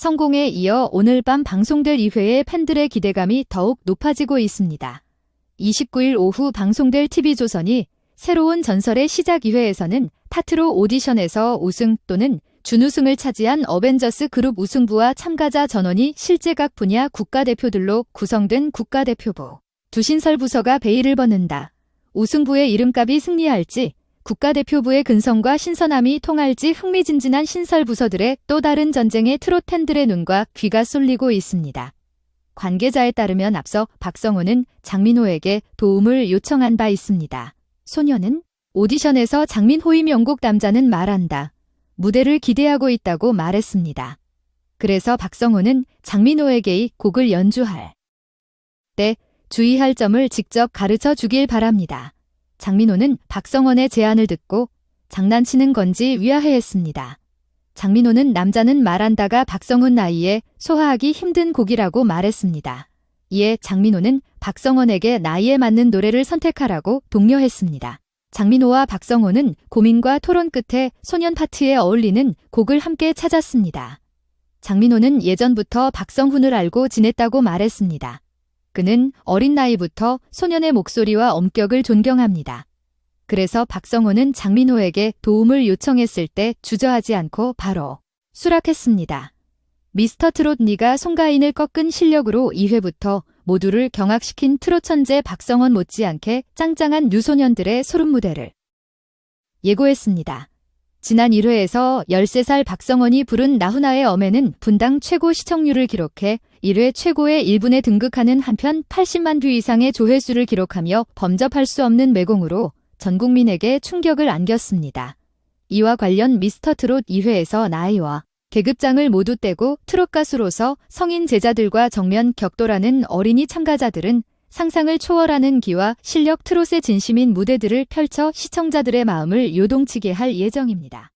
성공에 이어 오늘 밤 방송될 2회의 팬들의 기대감이 더욱 높아지고 있습니다. 29일 오후 방송될 TV조선이 새로운 전설의 시작 2회에서는 파트로 오디션에서 우승 또는 준우승을 차지한 어벤져스 그룹 우승부와 참가자 전원이 실제 각 분야 국가대표들로 구성된 국가대표부. 두신설 부서가 베일을 벗는다. 우승부의 이름값이 승리할지 국가대표부의 근성과 신선함이 통할지 흥미진진한 신설 부서들의 또 다른 전쟁에 트롯 팬들의 눈과 귀가 쏠리고 있습니다. 관계자에 따르면 앞서 박성호는 장민호에게 도움을 요청한 바 있습니다. 소녀는 오디션에서 장민호의 명곡 남자는 말한다. 무대를 기대하고 있다고 말했습니다. 그래서 박성호는 장민호에게 이 곡을 연주할 때 주의할 점을 직접 가르쳐 주길 바랍니다. 장민호는 박성원의 제안을 듣고 장난치는 건지 위아해했습니다. 장민호는 남자는 말한다가 박성훈 나이에 소화하기 힘든 곡이라고 말했습니다. 이에 장민호는 박성원에게 나이에 맞는 노래를 선택하라고 독려했습니다. 장민호와 박성호는 고민과 토론 끝에 소년 파트에 어울리는 곡을 함께 찾았습니다. 장민호는 예전부터 박성훈을 알고 지냈다고 말했습니다. 그는 어린 나이부터 소년의 목소리와 엄격을 존경합니다. 그래서 박성호는 장민호에게 도움을 요청했을 때 주저하지 않고 바로 수락했습니다. 미스터 트롯 니가 송가인을 꺾은 실력으로 2회부터 모두를 경악시킨 트롯 천재 박성원 못지않게 짱짱한 유소년들의 소름 무대를 예고했습니다. 지난 1회에서 13살 박성원이 부른 나훈아의 엄에는 분당 최고 시청률을 기록해 1회 최고의 1분에 등극하는 한편 80만 뷰 이상의 조회수를 기록하며 범접할 수 없는 매공으로 전 국민에게 충격을 안겼습니다. 이와 관련 미스터 트롯 2회에서 나이와 계급장을 모두 떼고 트롯 가수로서 성인 제자들과 정면 격돌하는 어린이 참가자들은 상상을 초월하는 기와 실력 트롯의 진심인 무대들을 펼쳐 시청자들의 마음을 요동치게 할 예정입니다.